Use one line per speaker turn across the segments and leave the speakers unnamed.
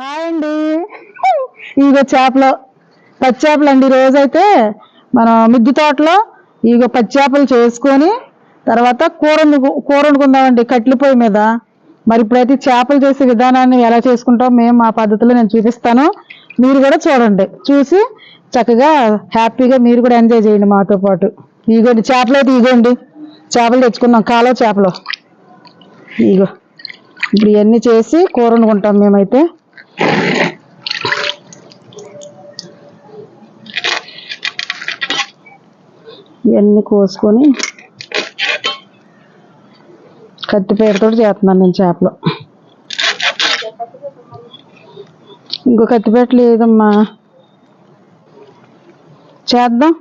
Hi అండి. ఇగో చేపలు. పచ్చి చేపలు అండి రోజైతే మనం మిద్ది తోటలో ఇగో పచ్చి చేపలు చేసుకొని తర్వాత కూర కూర వండుకుందామండి కట్ల పొయ్యి మీద. మరి ఇప్పుడైతే చేపలు చేసే విధానాన్ని ఎలా చేసుకుంటాం మేము మా పద్ధతిలో నేను చూపిస్తాను. మీరు కూడా చూడండి. చూసి చక్కగా హ్యాపీగా మీరు కూడా ఎంజాయ్ చేయండి మాతో పాటు. ఇగోండి చేపలు అయితే ఇగోండి. చేపలు తెచ్చుకున్నాం కాలో చేపలు. ఇగో. ఇప్పుడు ఇవన్నీ చేసి కూర వండుకుంటాం మేమైతే. ఇవన్నీ కోసుకొని కత్తిపేటతో చేస్తున్నాను నేను చేపలు. ఇంకో కత్తిపేట లేదమ్మా. చేద్దాం.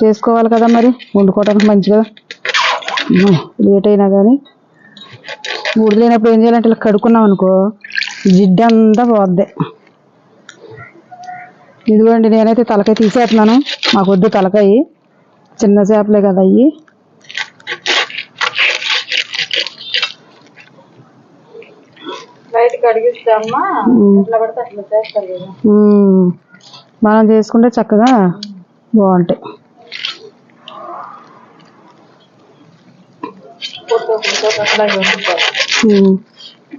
చేసుకోవాలి కదా మరి. వండుకోవడానికి మంచి కదా. లేట్ అయినా కానీ మూడు లేనప్పుడు ఏం చేయాలంటే ఇలా కడుక్కున్నాం అనుకో జిడ్డంతా పోద్ది. ఇదిగోండి నేనైతే తలకాయ తీసేస్తున్నాను. మాకు వద్దు తలకాయ. చిన్న చేపలే కదా అయ్యి. మనం చేసుకుంటే చక్కగా బాగుంటాయి
అట్లాగే ఉంచుతారు
మ్మ్.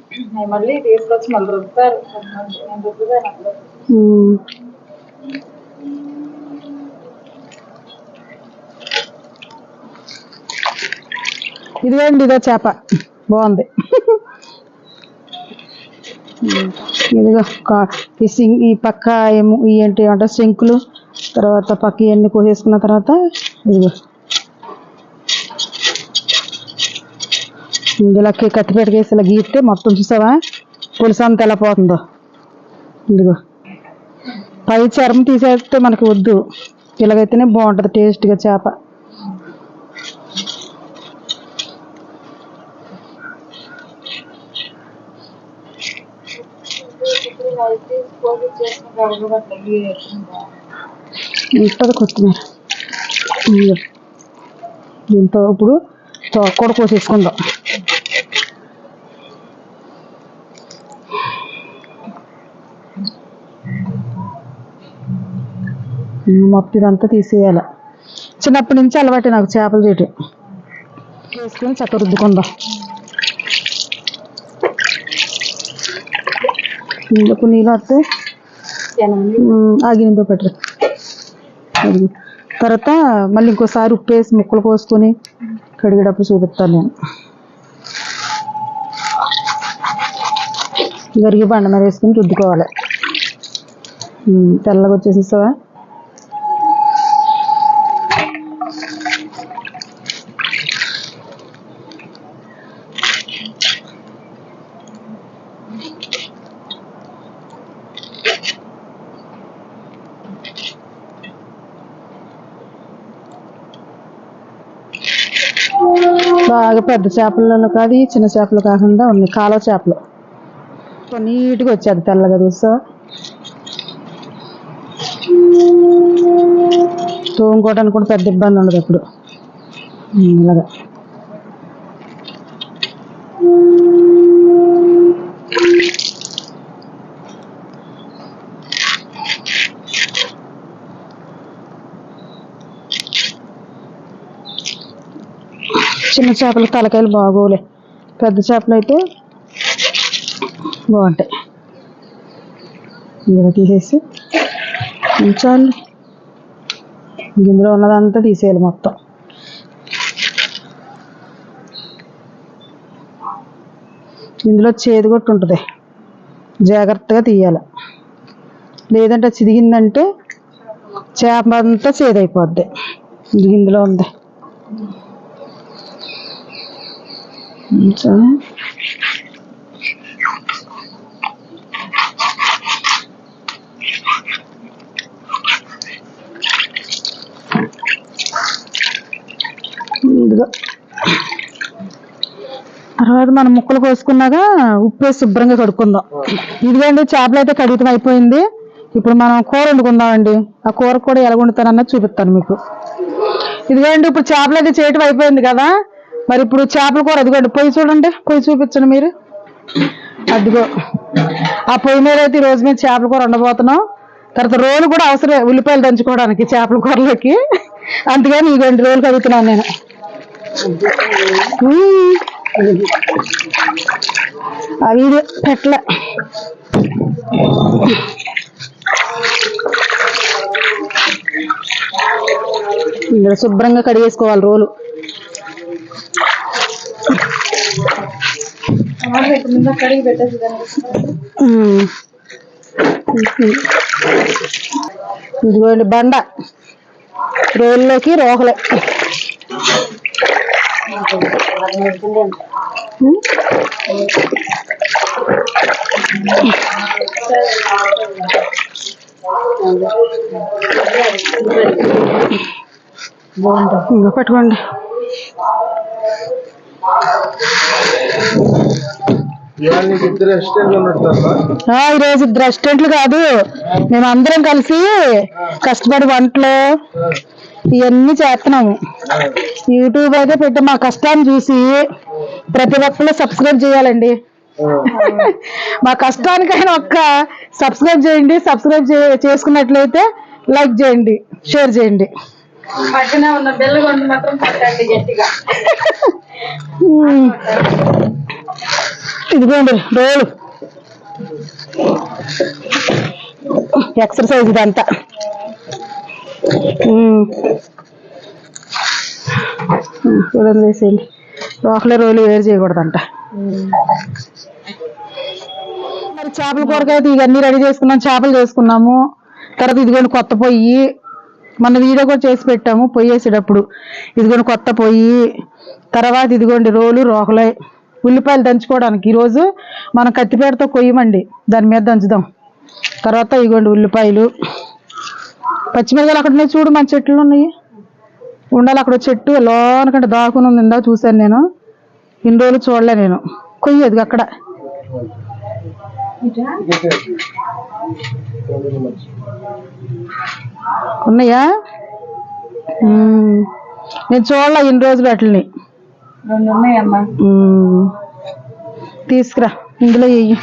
అవి మళ్ళీ తీసుకొచ్చి మళ్ళీ రుద్దుతారు
ఇదిగోండి ఇదో చేప. బాగుంది. ఇదిగో కా- ఈ సింగ్ ఈ పక్క ఏమో ఏంటి అంటే శంకులు తర్వాత పక్క ఇవన్నీ కోసేసుకున్న తర్వాత ఇదిగో. ఇలా కత్తిపెట్టకేసి ఇలా గీస్తే మొత్తం చూసావా? పులుసు అంత ఎలా పోతుందో? ఇదిగో. పై చర్మం తీసేస్తే మనకి వద్దు. ఇలాగైతేనే బాగుంటుంది టేస్ట్గా చేప. ఉంటుంది కొత్తిమీర. ఇదిగో. దీంతో ఇప్పుడు తోక కూడా కోసేసుకుందాం మొత్తం ఇదంతా తీసేయాలి. చిన్నప్పటి నుంచి అలవాటు నాకు చేపలు చేయటం వేసుకొని చక్క రుద్దుకుందాం. ఇందుకు నీళ్ళు వస్తే ఆగినంతో పెట్టరు. తర్వాత మళ్ళీ ఇంకోసారి ఉప్పు వేసి ముక్కలు కోసుకొని కడిగేటప్పుడు చూపిస్తాను నేను. గరిగి బండ మీద వేసుకొని రుద్దుకోవాలి. తెల్లగా వచ్చేసేస్తావా బాగా పెద్ద చేపలలో కాదు ఈ చిన్న చేపలు కాకుండా ఉన్నాయి కాలువ చేపలు. నీట్గా వచ్చేది తెల్లగా చూసా తోముకోవడానికి కూడా పెద్ద ఇబ్బంది ఉండదు అప్పుడు ఇలాగా చిన్న చేపలు తలకాయలు బాగోలే. పెద్ద చేపలు అయితే బాగుంటాయి. ఇలా తీసేసి ఉంచాలి. ఇందులో ఉన్నదంతా తీసేయాలి మొత్తం. ఇందులో చేదు కొట్టు ఉంటుంది. జాగ్రత్తగా తీయాలి. లేదంటే చిదిగిందంటే చేప అంతా చేదైపోద్ది. ఇది ఇందులో ఉంది. ఉంచాలి ఇదిగో। తర్వాత మనం ముక్కలు కోసుకున్నాక ఉప్పు శుభ్రంగా కడుక్కుందాం। ఇదిగోండి చేపలు అయితే కడిగితం అయిపోయింది. ఇప్పుడు మనం కూర వండుకుందామండి. ఆ కూర కూడా ఎలా వండుతానన్నది చూపిస్తాను మీకు। ఇదిగోండి ఇప్పుడు చేపలు అయితే చేయటం అయిపోయింది కదా? మరి ఇప్పుడు చేపల కూర అదిగోండి పొయ్యి చూడండి పొయ్యి చూపించండి మీరు. అదిగో ఆ పొయ్యి మీద అయితే రోజు మేము చేపల కూర ఉండబోతున్నాం తర్వాత రోలు కూడా అవసరం ఉల్లిపాయలు దంచుకోవడానికి చేపల కూరలోకి. అందుకని ఈ రెండు రోజులు కడుగుతున్నాను నేను. అవి పెట్ల శుభ్రంగా కడిగేసుకోవాలి రోలు. ఇదిగోండి బండ. రోల్లోకి రోకలే ఇంకా పట్టుకోండి.
ఇద్దరు అసిస్టెంట్లు
ఈరోజు ఇద్దరు రెస్టారెంట్లు కాదు. మేము అందరం కలిసి కష్టపడి వంటలు ఇవన్నీ చేస్తున్నాము. యూట్యూబ్ అయితే పెట్టి మా కష్టాన్ని చూసి ప్రతి ఒక్కరు సబ్స్క్రైబ్ చేయాలండి. మా కష్టానికైనా ఒక్క సబ్స్క్రైబ్ చేయండి. సబ్స్క్రైబ్ చేసుకున్నట్లయితే లైక్ చేయండి షేర్ చేయండి.
పక్కన ఉన్న బెల్లగొండ మాత్రం పట్టండి గట్టిగా.
ఇదిగోండి రోలు. ఎక్సర్సైజ్ ఇదంతా. చూడండి వేసేయండి. రోకలే రోలు వేరు చేయకూడదంట. మరి చేపల కూరకైతే ఇవన్నీ రెడీ చేసుకున్నాం చేపలు చేసుకున్నాము. తర్వాత ఇదిగోండి కొత్త పొయ్యి. మన వీడియో కూడా చేసి పెట్టాము పొయ్యి వేసేటప్పుడు. ఇదిగోండి కొత్త పొయ్యి. తర్వాత ఇదిగోండి రోలు రోకలే. ఉల్లిపాయలు దంచుకోవడానికి. ఈరోజు మనం కత్తిపేటతో కొయ్యమండి. దాని మీద దంచుదాం. తర్వాత ఇదిగోండి ఉల్లిపాయలు. పచ్చిమిరకాయలు అక్కడ ఉన్నాయి చూడు మన చెట్లు ఉన్నాయి. ఉండాలి అక్కడ చెట్టు. లోనకంటే దాకుని ఉంది ఇందాక చూశాను నేను. ఇన్ని రోజులు చూడలే నేను. కొయ్యదు అక్కడ. ఉన్నాయా. నేను చూడలే ఇన్ని రోజులు వాటిని ఉమ్. తీసుకురా ఇందులో వెయ్యి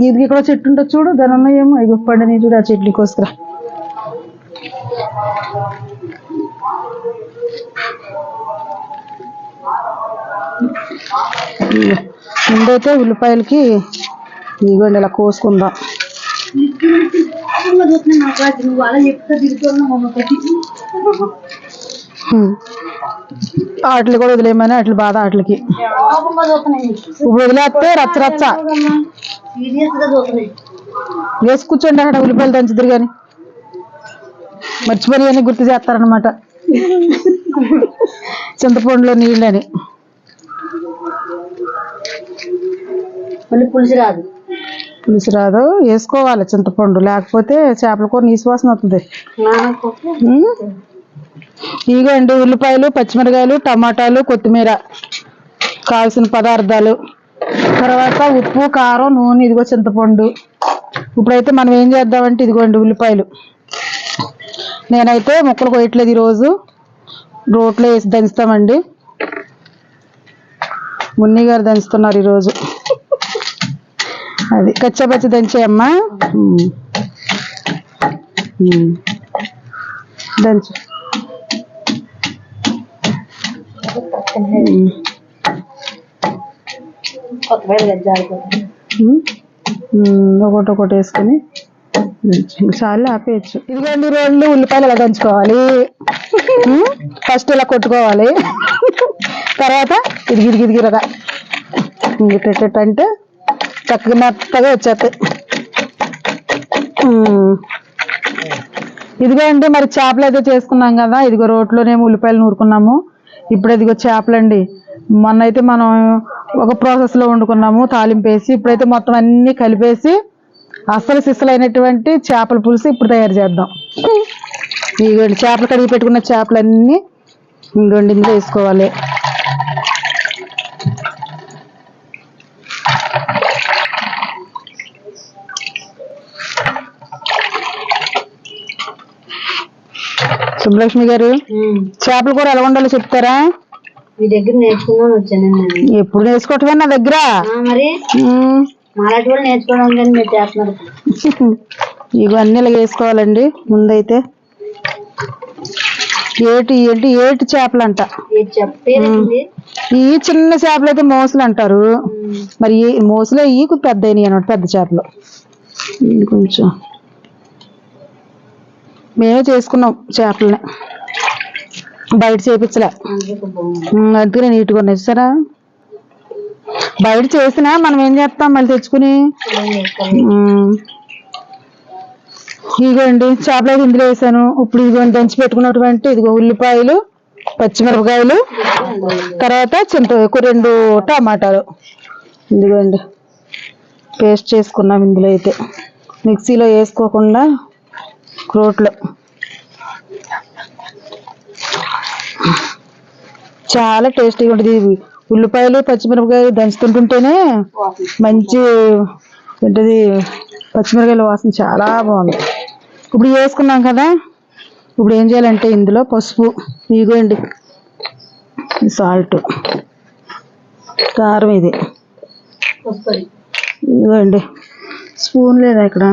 ఇది ఇక్కడ చెట్టు ఉంటుంది చూడు దాని ఉన్నాయేమో. అవి పండిని చూడు ఆ చెట్లు కోసుకురా ముందైతే ఉల్లిపాయలకి ఇదిగోండి ఇలా కోసుకుందాం. వాటిని కూడా వదిలేయమని వాటి బాధ వాటికి ఇప్పుడు వదిలేస్తే రచ్చ రచ్చ. వేసి కూర్చోండి అక్కడ ఉల్లిపాయలు దంచుదురు కానీ మర్చిపోయి అని గుర్తు చేస్తారనమాట చింతపండులో నీళ్ళని.
మళ్ళీ పులుసు రాదు.
పులుసు రాదు. వేసుకోవాలి చింతపండు. లేకపోతే చేపల కూర నీసు వాసన వస్తుంది ఉమ్. ఇదిగోండి ఉల్లిపాయలు పచ్చిమిరకాయలు టమాటాలు కొత్తిమీర కావాల్సిన పదార్థాలు. తర్వాత ఉప్పు కారం నూనె ఇదిగో చింతపండు. ఇప్పుడైతే మనం ఏం చేద్దామంటే ఇదిగోండి ఉల్లిపాయలు. నేనైతే ముక్కలు కొయ్యట్లేదు ఈరోజు. రోట్లో వేసి దంచుతామండి. మున్ని గారు దంచుతున్నారు ఈరోజు. అది కచ్చపచ్చి దంచేయమ్మా. దంచు. ఒకటి ఒకటి వేసుకొని. చాలు ఆపేయచ్చు. ఇదిగోండి రోళ్ళు ఉల్లిపాయలు ఇలా దంచుకోవాలి? ఫస్ట్ ఇలా కొట్టుకోవాలి. తర్వాత ఇది గిరి గిరి గిరగా ఇంగిటెట్ అంటే చక్కగా మెత్తగా వచ్చేస్తాయి ఇదిగో అండి మరి చేపలు అయితే చేసుకున్నాం కదా. ఇదిగో రోట్లోనేమో ఉల్లిపాయలు నూరుకున్నాము. ఇప్పుడు ఇదిగో చేపలండి. మొన్న అయితే మనం ఒక ప్రాసెస్లో వండుకున్నాము తాలింపు వేసి ఇప్పుడైతే మొత్తం అన్నీ కలిపేసి అసలు సిస్సలైనటువంటి చేపల పులుసు ఇప్పుడు తయారు చేద్దాం. ఇదిగోండి చేపలు కడిగి పెట్టుకున్న చేపలన్నీ ఇంకోండి ఇందులో వేసుకోవాలి. సుబ్బలక్ష్మి గారు చేపల కూర ఎలా ఉండాలో చెప్తారా?
మీ దగ్గర నేర్చుకుందామని వచ్చాను నేను.
ఎప్పుడు నేర్చుకోవటమే నా దగ్గర?
మరి?
ఉమ్.
మాలాంటి వాళ్ళు నేర్చుకోవడం కానీ మీరు చేస్తున్నారు.
ఇవన్నీ ఇలా వేసుకోవాలండి ముందైతే. ఏటి ఏంటి ఏటి చేపలు అంట ఈ చిన్న చేపలు అయితే మోసలు అంటారు. మరి మోసలే ఈ పెద్ద అనమాట పెద్ద చేపలు. కొంచెం. మేమే చేసుకున్నాం చేపలని. బయట చేపించలే. అందుకనే నీట్గా ఉన్నాయి సరే బయట చేసినా మనం ఏం చేస్తాం? మళ్ళీ తెచ్చుకుని? ఇదిగోండి చేపలు అయితే ఇందులో వేసాను. ఇప్పుడు ఇదిగోండి దంచి పెట్టుకున్నటువంటి ఇదిగో ఉల్లిపాయలు పచ్చిమిరపకాయలు తర్వాత చింత రెండు టమాటాలు. ఇదిగోండి పేస్ట్ చేసుకున్నాం ఇందులో అయితే. మిక్సీలో వేసుకోకుండా రోట్లో చాలా టేస్టీగా ఉంటుంది ఉల్లిపాయలు పచ్చిమిరపకాయలు దంచుతుంటుంటేనే మంచి ఏంటది పచ్చిమిరపకాయల వాసన చాలా బాగుంది. ఇప్పుడు వేసుకున్నాం కదా ఇప్పుడు ఏం చేయాలంటే ఇందులో పసుపు ఇదిగోండి సాల్ట్ కారం ఇది. ఇదిగోండి స్పూన్ లేదా ఇక్కడ?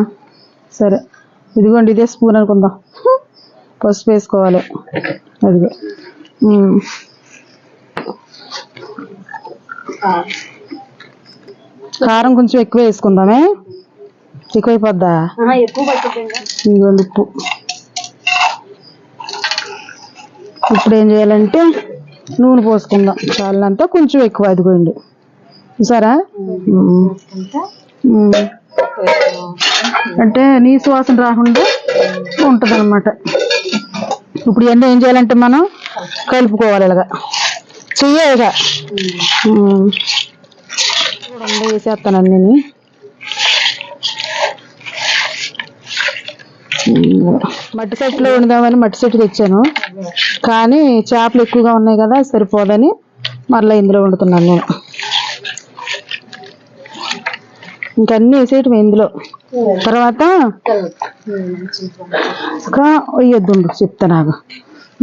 సరే. ఇదిగోండి ఇదే స్పూన్ అనుకుందాం. పసుపు వేసుకోవాలి. అదిగో. కారం కొంచెం ఎక్కువ వేసుకుందామే. ఎక్కువైపోద్దా? ఇదిగోండి ఉప్పు. ఇప్పుడు ఏం చేయాలంటే నూనె పోసుకుందాం. చాలంతా కొంచెం ఎక్కువ అదిగోండి సరే అంటే నీ సువాసన రాకుండా ఉంటుంది అనమాట ఇప్పుడు ఇవన్నీ ఏం చేయాలంటే మనం కలుపుకోవాలి ఇలాగా. చెయ్యగా వేసేస్తాను అన్నీ మట్టి సెట్లో వండుదామని మట్టి సెట్ తెచ్చాను. కానీ చేపలు ఎక్కువగా ఉన్నాయి కదా సరిపోదని మరలా ఇందులో వండుతున్నాను నేను. ఇంకన్నీ వేసేయటం ఇందులో. తర్వాత ఇంకా వేయొద్దు చెప్తా నాకు.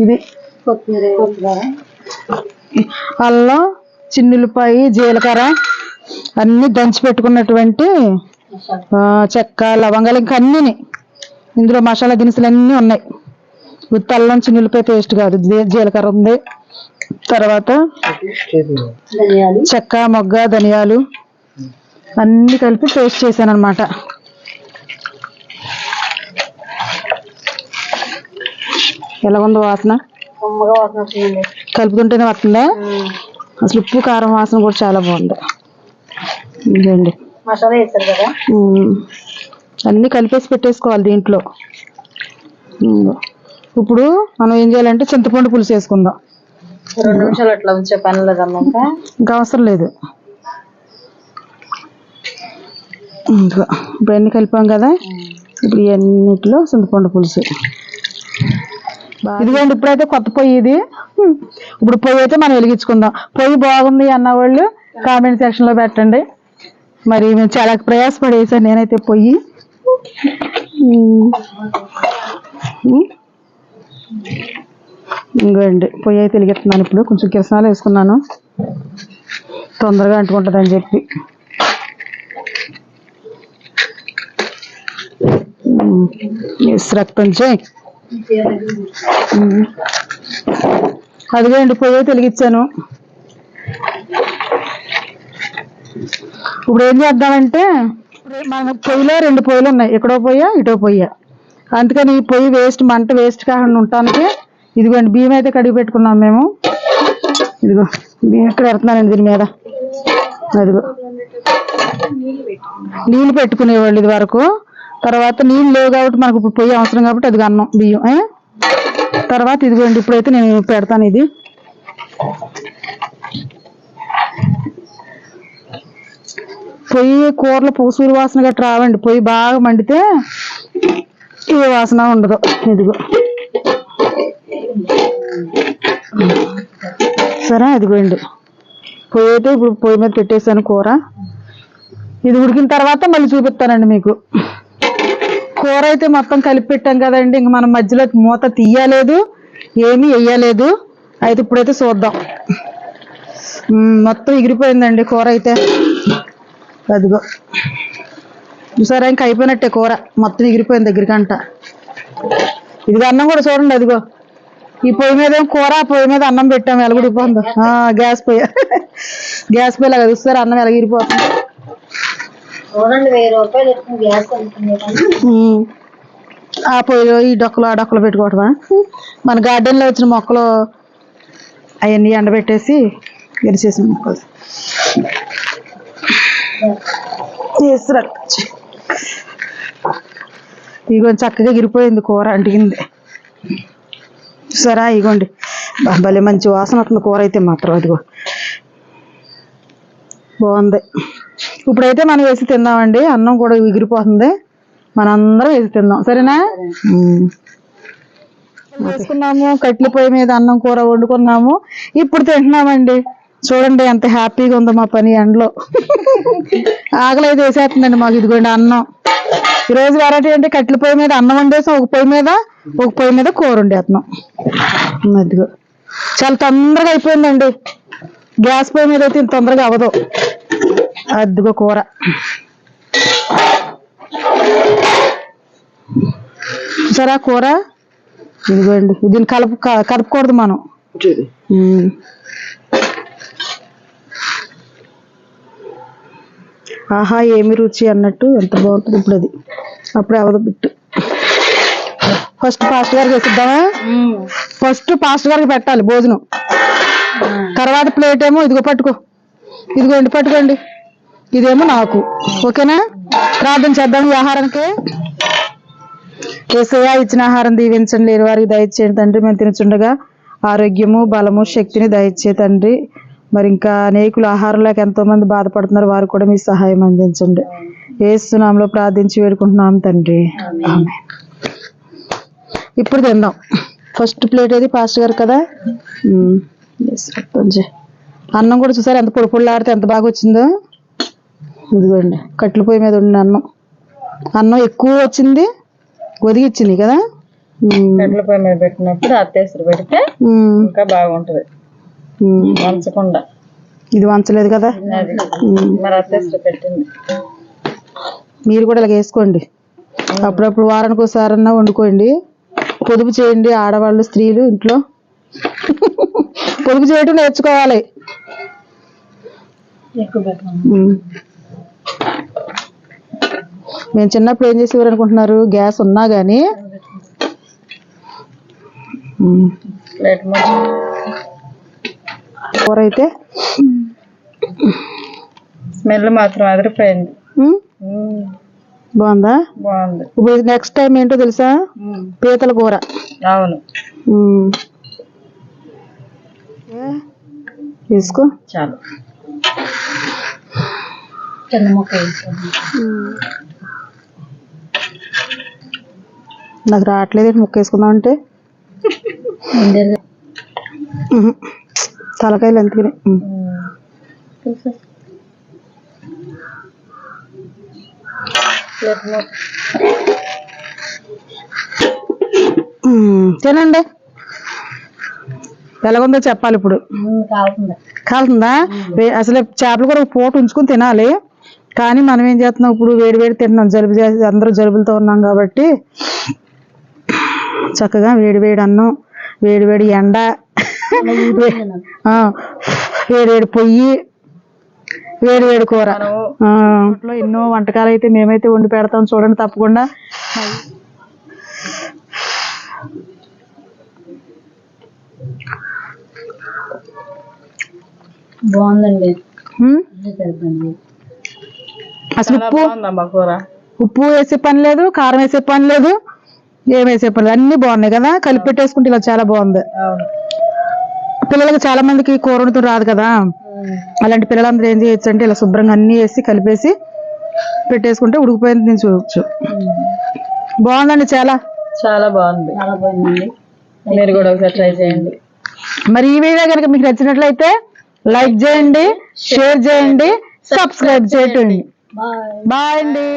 ఇది అల్లం చిన్నులపాయి జీలకర్ర అన్నీ దంచి పెట్టుకున్నటువంటి చెక్క లవంగాలు ఇంకా అన్నీని. ఇందులో మసాలా దినుసులు అన్నీ ఉన్నాయి. ఉత్త అల్లం చిన్నులపాయ పేస్ట్ కాదు జీలకర్ర ఉంది. తర్వాత చెక్క మొగ్గ ధనియాలు. అన్నీ కలిపి పేస్ట్ చేశాను అనమాట ఎలా ఉందో వాసన? కలుపుతుంటేనే వస్తుందా? అసలు ఉప్పు కారం వాసన కూడా చాలా బాగుంది. ఇదండి
మసాలా వేస్తారు కదా?
ఉమ్. అన్నీ కలిపేసి పెట్టేసుకోవాలి దీంట్లో. ఇప్పుడు మనం ఏం చేయాలంటే చింతపండు పులుసు వేసుకుందాం.
రెండు నిమిషాలు అట్లా ఉంచే పని లేదమ్మా ఇంకా
అవసరం లేదు. ఇంకా ఇప్పుడు అన్ని కలిపాం కదా? ఇప్పుడు ఇవన్నిటిలో చింతపండు పులుసు. ఇదిగోండి ఇప్పుడైతే కొత్త పొయ్యి ఇది. ఇప్పుడు పొయ్యి అయితే మనం వెలిగించుకుందాం. పొయ్యి బాగుంది అన్న వాళ్ళు కామెంట్ సెక్షన్లో పెట్టండి. మరి మేము చాలా ప్రయాసపడి వేసాను నేనైతే పొయ్యి. ఇంకోండి పొయ్యి అయితే వెలిగిస్తున్నాను ఇప్పుడు. కొంచెం కిరసనాలు వేసుకున్నాను. తొందరగా అంటుకుంటుందని చెప్పి. ఉమ్. అదిగో రక్తం చేయి ఉమ్. పొయ్యి ఇప్పుడు ఏం చేద్దామంటే మన పొయ్యిలో రెండు పొయ్యిలు ఉన్నాయి. ఇక్కడో పొయ్య ఇటో పొయ్య. అందుకని ఈ పొయ్యి వేస్ట్ మంట వేస్ట్ కాకుండా ఉండటానికి ఇదిగోండి బియ్యం అయితే కడిగి పెట్టుకున్నాం మేము. ఇదిగో బియ్యం ఇక్కడ పెడుతున్నానండి దీని మీద? అదిగో. నీళ్ళు పెట్టుకునేవాళ్ళు ఇది వరకు. తర్వాత నీళ్ళు లేవు కాబట్టి మనకు ఇప్పుడు పొయ్యి అవసరం కాబట్టి అది అన్నం బియ్యం తర్వాత ఇదిగోండి ఇప్పుడైతే నేను పెడతాను ఇది. పొయ్యి కూరలు పూసూరు వాసన గట్రా రావండి. పొయ్యి బాగా మండితే ఏ వాసన ఉండదు. ఇదిగో. సరే ఇదిగోండి. పొయ్యి అయితే ఇప్పుడు పొయ్యి మీద పెట్టేసాను కూర. ఇది ఉడికిన తర్వాత మళ్ళీ చూపిస్తానండి మీకు. కూర అయితే మొత్తం కలిపి పెట్టాం కదండి. ఇంక మనం మధ్యలో మూత తీయలేదు ఏమీ వేయలేదు అయితే ఇప్పుడైతే చూద్దాం. మొత్తం ఎగిరిపోయిందండి కూర అయితే. అదిగో. చూసారా ఇంకా అయిపోయినట్టే కూర. మొత్తం ఎగిరిపోయింది దగ్గరికంట. ఇదిగో అన్నం కూడా చూడండి అదిగో. ఈ పొయ్యి మీద కూర పొయ్యి మీద అన్నం పెట్టాము ఎలగడిపోతుంది ఆ, గ్యాస్ పొయ్యి. గ్యాస్ పొయ్యి లాగా చూస్తారా అన్నం ఎలగిరిపోతుంది. ఆ పొయ్యిలో ఈ డొక్కలు ఆ డొక్కలు పెట్టుకోవటమా? మన గార్డెన్లో లో వచ్చిన మొక్కలు అవన్నీ ఎండబెట్టేసి గెలిచేసిన మొక్కలు. తీసుకురా. ఇగో చక్కగా గిరిపోయింది కూర అంటిగింది. సరే ఇగోండి. భలే మంచి వాసన వస్తుంది కూర అయితే మాత్రం అదిగో. బాగుంది. ఇప్పుడైతే మనం వేసి తిందామండి. అన్నం కూడా ఎగిరిపోతుంది మనందరం వేసి తిందాం. సరేనా. వేసుకున్నాము. కట్ల పొయ్యి మీద అన్నం కూర వండుకున్నాము. ఇప్పుడు తింటున్నామండి. చూడండి ఎంత హ్యాపీగా ఉందో మా పని ఎండలో. ఆకలి అయితే వేసేస్తుందండి మాకు. ఇదిగోండి అన్నం. ఈరోజు వెరైటీ అంటే కట్ల పొయ్యి మీద అన్నం వండేసి. ఒక పొయ్యి మీద ఒక పొయ్యి మీద కూర వండేస్తున్నాం. అదిగో చాలా తొందరగా అయిపోయిందండి. గ్యాస్ పొయ్యి మీద అయితే తొందరగా అవ్వదు. అదిగో కూర. సరే కూర ఇదిగోండి. దీన్ని కలుపు కలుపుకూడదు మనం. ఆహా ఏమి రుచి అన్నట్టు ఎంత బాగుంటుంది ఇప్పుడు అది. అప్పుడే అవదు బిట్టు. ఫస్ట్ పాస్ట్ గారికి వేసిద్దామా? ఫస్ట్ పాస్ట్ గారికి పెట్టాలి భోజనం. తర్వాత ప్లేట్ ఏమో ఇదిగో పట్టుకో. ఇదిగోండి పట్టుకోండి. ఇదేమో నాకు. ఓకేనా? ప్రార్థన చేద్దాం ఈ ఆహారానికి. కేసయ్య ఇచ్చిన ఆహారం దీవించండి. లేని వారికి దయచేయండి తండ్రి. మేము తినచుండగా ఆరోగ్యము బలము శక్తిని దయచే తండ్రి. మరి ఇంకా అనేకులు ఆహారం లేక ఎంతో మంది బాధపడుతున్నారు. వారు కూడా మీ సహాయం అందించండి. ఏసునాంలో ప్రార్థించి వేడుకుంటున్నాం తండ్రి. ఇప్పుడు తిందాం. ఫస్ట్ ప్లేట్ ఏది? పాస్ట్ గారు కదా. అన్నం కూడా చూసారు? ఎంత పొడి పొడిలాడితే ఎంత బాగా వచ్చిందో? ఇదిగోండి కట్టెల పొయ్యి మీద ఉండిన అన్నం. అన్నం ఎక్కువ వచ్చింది ఒదిగిచ్చింది కదా.
కట్ల పొయ్యి మీద పెట్టినప్పుడు అత్తేసరి పెడితే. ఇంకా బాగుంటది. వంచకుండా.
ఇది వంచలేదు కదా.
మరి అత్తేసరి పెట్టింది.
మీరు కూడా ఇలా వేసుకోండి. అప్పుడప్పుడు వారానికి ఒకసారన్నా వండుకోండి. పొదుపు చేయండి ఆడవాళ్ళు స్త్రీలు ఇంట్లో. పొదుపు చేయటం నేర్చుకోవాలి.
ఎక్కువ.
మేము చిన్నప్పుడు ఏం చేసేవారు అనుకుంటున్నారు? గ్యాస్ ఉన్నా కానీ కూర అయితే
స్మెల్ మాత్రం అదిరిపోయింది.
బాగుందా?
బాగుంది.
ఇప్పుడు నెక్స్ట్ టైం ఏంటో తెలుసా? పీతల కూర.
అవును?
తీసుకో
చాలు.
చిన్న మొక్క వేసాను
నాకు రావట్లేదు ముక్క వేసుకుందాం అంటే. తలకాయలు ఎందుకని తినండి. ఎలాగుందో చెప్పాలి ఇప్పుడు. కాలుతుందా? అసలు చేపలు కూడా పూట ఉంచుకొని తినాలి. కానీ మనం ఏం చేస్తున్నాం ఇప్పుడు వేడి వేడి తింటున్నాం. జలుబు చేసి అందరూ జలుబులతో ఉన్నాం కాబట్టి చక్కగా వేడి వేడి అన్నం వేడి వేడి ఎండ ఆ, వేడి వేడి పొయ్యి వేడి వేడి కూర. ఆ, ఇంట్లో ఎన్నో వంటకాలు అయితే మేమైతే వండి పెడతాం చూడండి తప్పకుండా.
బాగుందండి.
అసలు ఉప్పు ఉప్పు వేసే పని లేదు కారం వేసే పని లేదు. ఏం వేసే అన్ని బాగున్నాయి కదా? కలిపి పెట్టేసుకుంటే ఇలా చాలా బాగుంది.
అవును.
పిల్లలకి చాలా మందికి కూర వండుతూ రాదు కదా? అలాంటి పిల్లలందరూ ఏం చేయొచ్చు అంటే ఇలా శుభ్రంగా అన్ని వేసి కలిపేసి పెట్టేసుకుంటే ఉడికిపోయింది నేను చూడొచ్చు బాగుందండి చాలా.
చాలా బాగుంది. మీరు కూడా ఒకసారి ట్రై చేయండి.
మరి ఈ వీడియో కనుక మీకు నచ్చినట్లయితే లైక్ చేయండి షేర్ చేయండి సబ్స్క్రైబ్ చేయండి. బాయ్ అండి.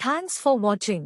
Thanks for watching.